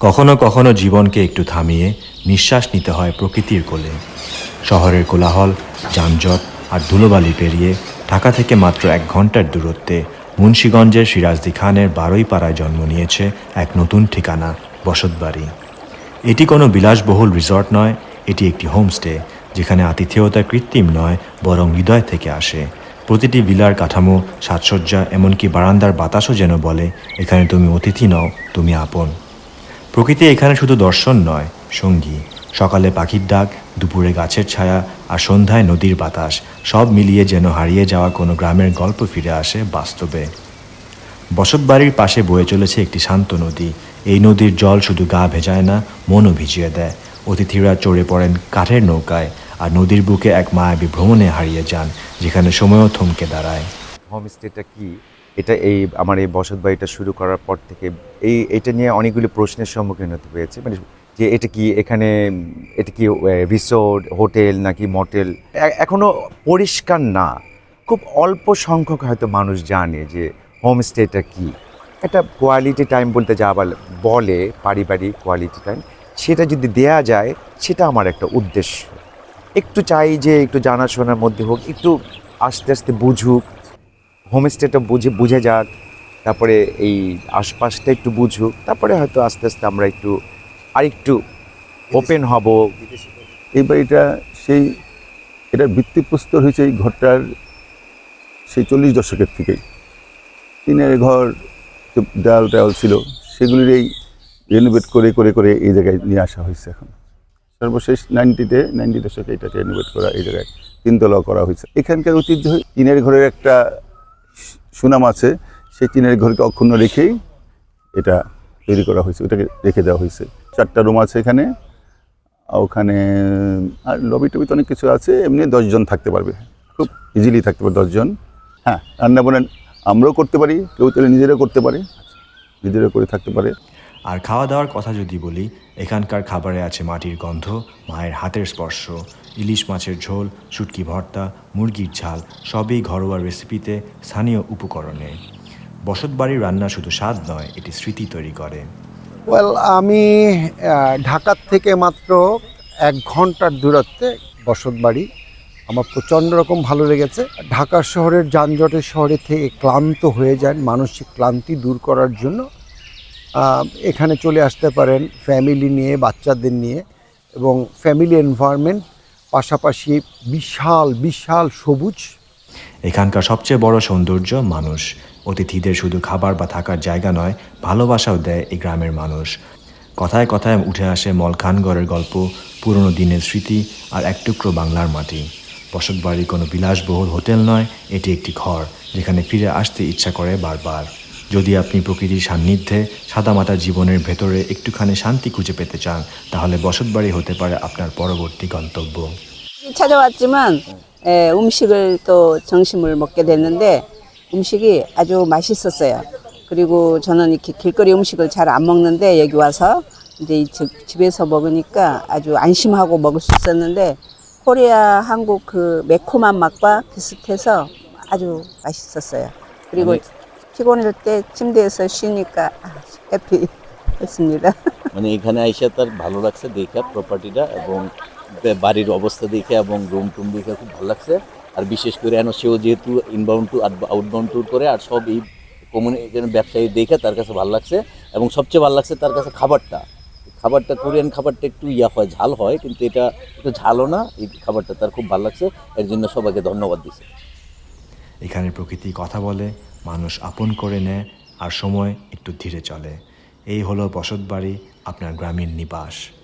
কখনো কখনো জীবনকে একটু থামিয়ে নিঃশ্বাস নিতে হয় প্রকৃতির কোলে। শহরের কোলাহল, যানজট আর ধুলোবালি পেরিয়ে ঢাকা থেকে মাত্র এক ঘণ্টার দূরত্বে মুন্সীগঞ্জের সিরাজদি খানের বারোই পাড়ায় জন্ম নিয়েছে এক নতুন ঠিকানা, বসতবাড়ি। এটি কোনো বিলাসবহুল রিসর্ট নয়, এটি একটি হোমস্টে, যেখানে আতিথেয়তা কৃত্রিম নয়, বরং হৃদয় থেকে আসে। প্রতিটি বিলার কাঠামো সাজসজ্জা, এমনকি বারান্দার বাতাসও যেন বলে, এখানে তুমি অতিথি নও, তুমি আপন। প্রকৃতি এখানে শুধু দর্শন নয়, সঙ্গী। সকালে পাখির ডাক, দুপুরে গাছের ছায়া আর সন্ধ্যায় নদীর বাতাস সব মিলিয়ে যেন হারিয়ে যাওয়া কোনো গ্রামের গল্প ফিরে আসে বাস্তবে। বসতবাড়ির পাশে বয়ে চলেছে একটি শান্ত নদী। এই নদীর জল শুধু গা ভেজায় না, মনও ভিজিয়ে দেয়। অতিথিরা চড়ে পড়েন কাঠের নৌকায় আর নদীর বুকে এক মায়াবী ভ্রমণে হারিয়ে যান, যেখানে সময়ও থমকে দাঁড়ায়। হোমস্টেটা কি? এটা এই, আমার এই বসত বাড়িটা শুরু করার পর থেকে এই, এটা নিয়ে অনেকগুলি প্রশ্নের সম্মুখীন হতে হয়েছে মানে যে এটা কি এখানে, এটা কি রিসোর্ট হোটেল নাকি মটেল এখনও পরিষ্কার না। খুব অল্প সংখ্যক হয়তো মানুষ জানে যে হোমস্টেটা কি। একটা কোয়ালিটি টাইম বলতে যা বলে, পারিবারিক কোয়ালিটি টাইম সেটা যদি দেয়া যায়, সেটা আমার একটা উদ্দেশ্য। একটু চাই যে, একটু জানাশোনার মধ্যে হোক, একটু আস্তে আস্তে বুঝুক হোমস্টেটা বুঝে বুঝে যাক, তারপরে এই আশপাশটা একটু বুঝুক, তারপরে হয়তো আস্তে আস্তে আমরা একটু, আরেকটু ওপেন হব। এই বাড়িটা সেই এটার ভিত্তিপ্রস্তর হয়েছে এই ঘরটার সেই চল্লিশ দশকের থেকেই। টিনের ঘর, যে দেয়াল টেয়াল ছিল সেগুলির এই রেনোভেট করে করে করে এই জায়গায় নিয়ে আসা হয়েছে এখন। সর্বশেষ নাইনটিতে, নাইনটি দশকে এটা রেনোভেট করা, এই জায়গায় তিনতলা করা হয়েছে। এখানকার ঐতিহ্য টিনের ঘরের একটা সুনাম আছে, সেই টিনের ঘরকে অক্ষুণ্ণ রেখেই এটা তৈরি করা হয়েছে, ওটাকে রেখে দেওয়া হয়েছে। চারটা রুম আছে এখানে ওখানে, আর লবি টবি তো অনেক কিছু আছে, এমনি দশজন থাকতে পারবে, খুব ইজিলি থাকতে পারে দশজন। হ্যাঁ রান্না বান্না আমরাও করতে পারি, কেউ তাহলে নিজেরাও করতে পারে নিজেরা করে থাকতে পারে। আর খাওয়া দাওয়ার কথা যদি বলি, এখানকার খাবারে আছে মাটির গন্ধ, মায়ের হাতের স্পর্শ, ইলিশ মাছের ঝোল, শুটকি ভর্তা, মুরগির ঝাল, সবই ঘরোয়া রেসিপিতে স্থানীয় উপকরণে। বসতবাড়ির রান্না শুধু স্বাদ নয়, এটি স্মৃতি তৈরি করে। ওয়েল আমি ঢাকার থেকে মাত্র এক ঘণ্টার দূরত্বে বসতবাড়ি আমার প্রচণ্ড রকম ভালো লেগেছে। ঢাকা শহরের যানজটের শহরে থেকে ক্লান্ত হয়ে যান, মানসিক ক্লান্তি দূর করার জন্য এখানে চলে আসতে পারেন ফ্যামিলি নিয়ে, বাচ্চাদের নিয়ে এবং ফ্যামিলি এনভায়রনমেন্ট পাশাপাশি বিশাল বিশাল সবুজ। এখানকার সবচেয়ে বড় সৌন্দর্য মানুষ। অতিথিদের শুধু খাবার বা থাকার জায়গা নয়, ভালোবাসাও দেয় এই গ্রামের মানুষ। কথায় কথায় উঠে আসে মল খানগড়ের গল্প, পুরনো দিনের স্মৃতি আর এক টুকরো বাংলার মাটি। বসতবাড়ি কোনো বিলাসবহুল হোটেল নয়, এটি একটি ঘর, যেখানে ফিরে আসতে ইচ্ছা করে বারবার। যদি আপনি প্রকৃতির সান্নিধ্যে সাদামাটা জীবনের ভেতরে একটুখানি শান্তি খুঁজে পেতে চান তাহলে বসতবাড়ি হতে পারে আপনার পরবর্তী গন্তব্য 찾아왔지만 에, 음식을 또 점심을 먹게 됐는데 음식이 아주 맛있었어요. 그리고 저는 이렇게 길거리 음식을 잘 안 먹는데 여기 와서 이제 이 집, 집에서 먹으니까 아주 안심하고 먹을 수 있었는데 코리아 한국 그 매콤한 맛과 비슷해서 아주 맛있었어요. 그리고 아니. 피곤할 때 침대에서 쉬니까 아, 해피했습니다. মানে এখানে আইসা তার ভালো লাগছে দেখে প্রপার্টিটা এবং বে- বাড়ির অবস্থা দেখে এবং রুম টুম দেখে খুব ভালো লাগছে আর বিশেষ করে এন সেও যেহেতু ইনবাউন্ড টু আউটবাউন্ড ট্যুর করে আর সব এই কমিউনিটি ব্যবসায়ী দেখে তার কাছে ভালো লাগছে এবং সবচেয়ে ভালো লাগছে তার কাছে খাবারটা খাবারটা কোরিয়ান খাবারটা একটু ইয়া হয় ঝাল হয় কিন্তু এটা একটু ঝালও না এই খাবারটা তার খুব ভালো লাগছে এর জন্য সবাইকে ধন্যবাদ দিচ্ছে এখানে প্রকৃতি কথা বলে, মানুষ আপন করে নেয়, আর সময় একটু ধীরে চলে। এই হলো বসতবাড়ি, আপনার গ্রামীণ নিবাস।